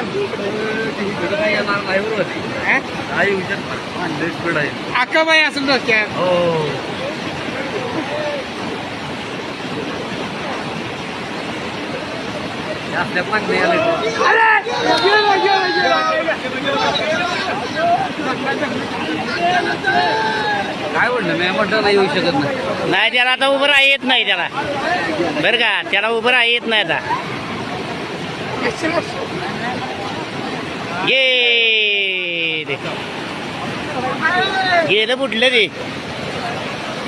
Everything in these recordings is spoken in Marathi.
इकडं काही अक्काबाई असेल डोक्यात हो हे असल्या काय म्हणलं मी म्हटलं नाही येऊ शकत नाही नाही त्याला आता उभं राहा येत नाही त्याला. बरं का त्याला उभं राहा येत नाही आता. ये गेलं बुडलं ते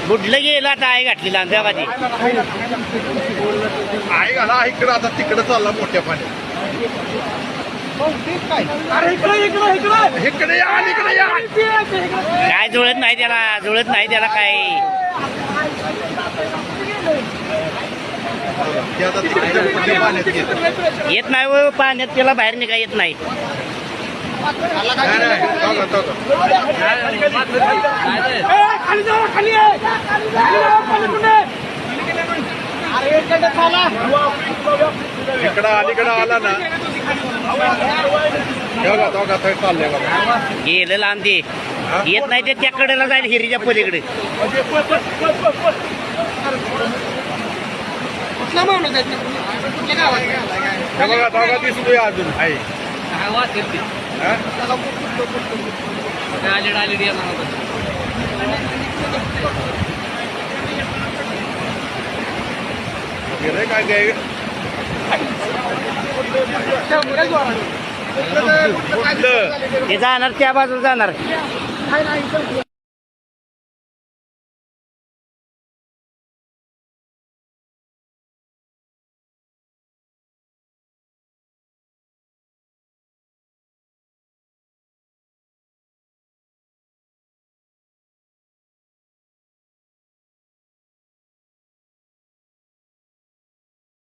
बुडलं गेलं आता आहे घातली लांब्यामध्ये आहे घाला इकडं आता तिकडं चालला मोठ्या पाण्यात. इकडे या आणि इकडे या. काय जुळत नाही त्याला जुळत नाही त्याला काय ते आता तिकडे मोठ्या पाण्यात गेलं येत नाही हो, पाण्यात त्याला बाहेर निघा येत नाही. इकडं अलीकडं आला ना. बघा. गेलं लांब ते येत नाही ते त्या कडेला जाईल हिरीच्या पलीकडे. कुठला माणूस आहे ते? कुठल्या गावात? हे बघा बघा दिसतोय अजून. आहे काय वाच येते. हा? आलेड आलेड येणार होतं गेलंय काय काय कुठलं? ते जाणार त्या बाजूला जाणार.